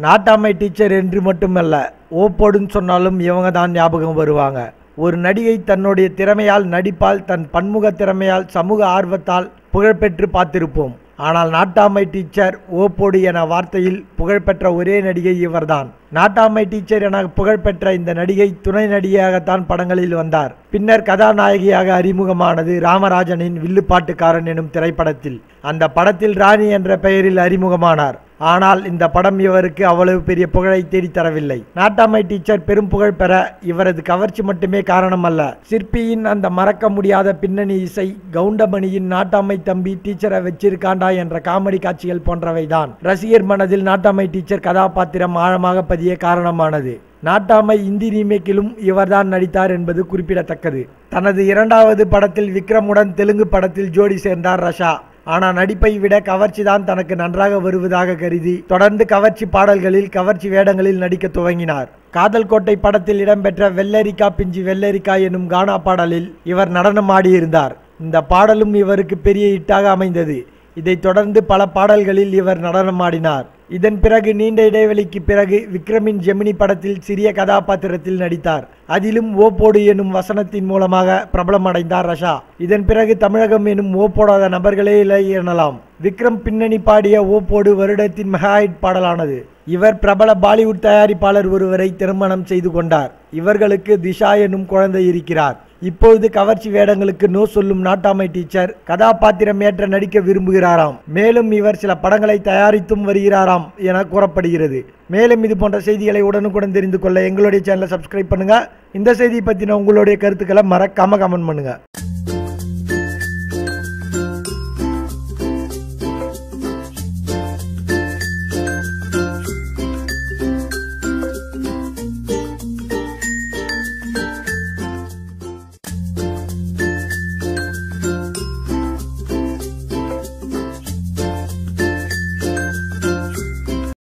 நாட்டாமை teacher என்று மட்டுமல்ல ஓப்போடுன்னு சொன்னாலும் இவங்க தான் ஞாபகம் வருவாங்க. ஒரு நடிகை தன்னுடைய திறமையால் நடிப்பால் தன் பன்முக திறமையால் சமூக ஆர்வத்தால் புகழ்பெற்று பார்த்திருப்போம். ஆனால் நாட்டாமை டீச்சர் ஓப்போடு என வார்த்தையில் புகழ்பெற்ற ஒரே நடிகை இவர்தான். நாட்டாமை டீச்சர் என புகழ்பெற்ற இந்த நடிகை துணை நடிகையாகத்தான் படங்களில் வந்தார். பின்னர் கதாநாயகியாக அறிமுகமானது ராமராஜனின் வில்லுப்பாட்டுக்காரன் எனும் திரைப்படத்தில். அந்த படத்தில் ராணி என்ற பெயரில் அறிமுகமானார். ஆனால் இந்த படம் இவருக்கு அவ்வளவு பெரிய புகழை தேடித்தரவில்லை நாட்டாமை டீச்சர் பெரும் புகழ் பெற இவரது கவர்ச்சி மட்டுமே காரணம் அல்ல. சிற்பியின் அந்த மறக்க முடியாத பின்னணி இசை கவுண்டமணியின் நாட்டாமை தம்பி டீச்சரை வச்சிருக்காண்டா என்ற காமெடி காட்சிகள் போன்றவைதான். ரசிகர் மனதில் நாட்டாமை டீச்சர் கதாபாத்திரம் ஆழமாக பதிய காரணமானது. நாட்டாமை இந்தி ரீமேக்கிலும் இவர்தான் நடித்தார் என்பது குறிப்பிடத்தக்கது. தனது இரண்டாவது படத்தில் விக்ரமுடன் தெலுங்கு படத்தில் ஜோடி சேர்ந்தார் ரஷா. ஆனால் நடிப்பை விட கவர்ச்சி தான் தனக்கு நன்றாக வருவதாக கருதி தொடர்ந்து கவர்ச்சி பாடல்களில் கவர்ச்சி வேடங்களில் நடிக்க துவங்கினார். காதல் கோட்டை படத்தில் இடம்பெற்ற வெள்ளரிக்கா பிஞ்சு வெள்ளரிக்கா எனும் கானா பாடலில் இவர் நடனம் ஆடியிருந்தார் இந்த பாடலும் இவருக்கு பெரிய இட்டாக அமைந்தது. இதைத் தொடர்ந்து பல பாடல்களில் இவர் நடனமாடினார். இதன் பிறகு நீண்ட இடைவெளிக்கு பிறகு விக்ரமின் ஜெமினி படத்தில் சிறிய கதாபாத்திரத்தில் நடித்தார். அதிலும் ஓப்போடு எனும் வசனத்தின் மூலமாக பிரபலமடைந்தார் ரஷா. இதன் பிறகு தமிழகம் எனும் ஓப்போடாத நபர்களே இல்லை எனலாம். விக்ரம் பின்னணி பாடிய ஓப்போடு வருடத்தின் மெகாஹிட் பாடலானது. இவர் பிரபல பாலிவுட் தயாரிப்பாளர் ஒருவரை திருமணம் செய்து கொண்டார். இவர்களுக்கு திஷா எனும் குழந்தை இருக்கிறார். இப்பொழுது கவர்ச்சி வேடங்களுக்கு நோ சொல்லும் நாட்டாமை டீச்சர் கதாபாத்திரம் ஏற்ற நடிக்க விரும்புகிறாராம். மேலும் இவர் சில படங்களை தயாரித்தும் வருகிறாராம் என கூறப்படுகிறது. மேலும் இது போன்ற செய்திகளை உடனுக்குடன் தெரிந்து கொள்ள எங்களுடைய சேனலை சப்ஸ்கிரைப் பண்ணுங்க. இந்த செய்தியை பற்றின உங்களுடைய கருத்துக்களை மறக்காம கமெண்ட் பண்ணுங்க.